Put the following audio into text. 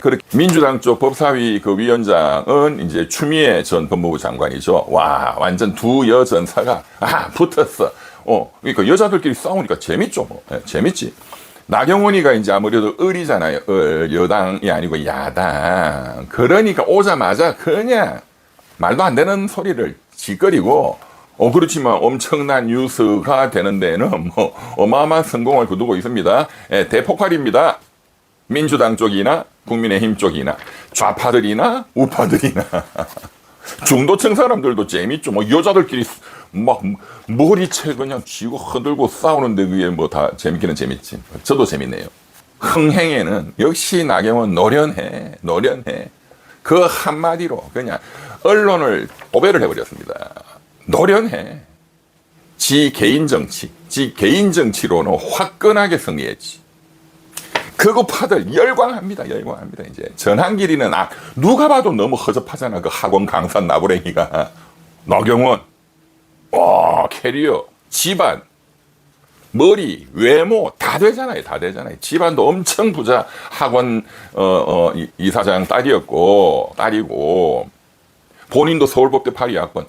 그렇게 민주당 쪽 법사위 그 위원장은 이제 추미애 전 법무부 장관이죠. 와, 완전 두 여전사가 아 붙었어. 어, 그러니까 여자들끼리 싸우니까 재밌죠, 뭐. 예, 재밌지. 나경원이가 이제 아무래도 을이잖아요. 을, 여당이 아니고 야당. 그러니까 오자마자 그냥 말도 안 되는 소리를 짓거리고 어 그렇지만 엄청난 뉴스가 되는 데는 뭐 어마어마한 성공을 거두고 있습니다. 예, 대폭발입니다. 민주당 쪽이나 국민의힘 쪽이나 좌파들이나 우파들이나 중도층 사람들도 재밌죠. 뭐 여자들끼리 막 머리채 그냥 쥐고 흔들고 싸우는데 그게 뭐 다 재밌기는 재밌지. 저도 재밌네요. 흥행에는 역시 나경원 노련해, 노련해. 그 한마디로 그냥 언론을 오배를 해버렸습니다. 노련해. 지 개인 정치, 지 개인 정치로는 화끈하게 승리했지. 그거파들 열광합니다. 열광합니다. 이제 전한길이는 아 누가 봐도 너무 허접하잖아. 그 학원 강사 나부랭이가 나경원, 와 캐리어, 집안, 머리, 외모 다 되잖아요. 다 되잖아요. 집안도 엄청 부자 학원 어, 어, 이- 이사장 딸이었고 딸이고 본인도 서울법대 파리 학번